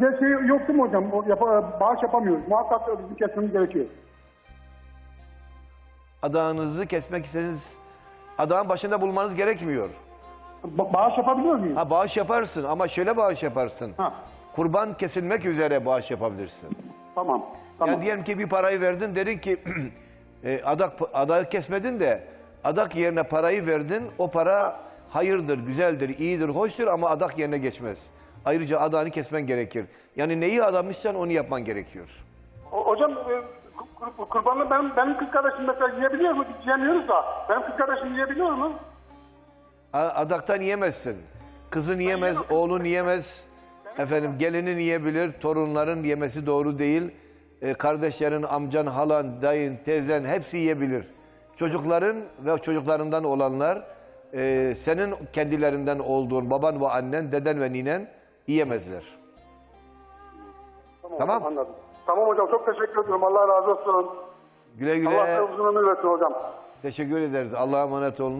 Bir de şey yok değil mi hocam? O yapa, bağış yapamıyoruz. Muhakkak bizim kesmemiz gerekiyor. Adağınızı kesmek istediğiniz adağın başında bulmanız gerekmiyor. Ba- bağış yapabiliyor muyuz? Ha bağış yaparsın ama şöyle bağış yaparsın. Ha. Kurban kesilmek üzere bağış yapabilirsin. Tamam. Tamam. Yani diyelim ki bir parayı verdin dedin ki e, adak adağı kesmedin de adak yerine parayı verdin. O para hayırdır, güzeldir, iyidir, hoştur ama adak yerine geçmez. Ayrıca adağını kesmen gerekir. Yani neyi adamışsan onu yapman gerekiyor. O- hocam e, kur- kur- kurbanı ben, benim kız kardeşim mesela yiyebiliyor mu? Biz yiyemiyoruz da. Benim kız kardeşim yiyebiliyor mu? A- Adaktan yiyemezsin. Kızın yiyemez, oğlun yiyemez. Efendim gelinin yiyebilir, torunların yemesi doğru değil. E, kardeşlerin, amcan, halan, dayın, teyzen hepsi yiyebilir. Çocukların ve çocuklarından olanlar e, senin kendilerinden olduğun baban ve annen, deden ve ninen yiyemezler. Tamam. Anladım. Tamam hocam çok teşekkür ediyorum. Allah razı olsun. Güle Allah güle. size uzun ömür versin hocam. Teşekkür ederiz. Allah'a emanet olunuz.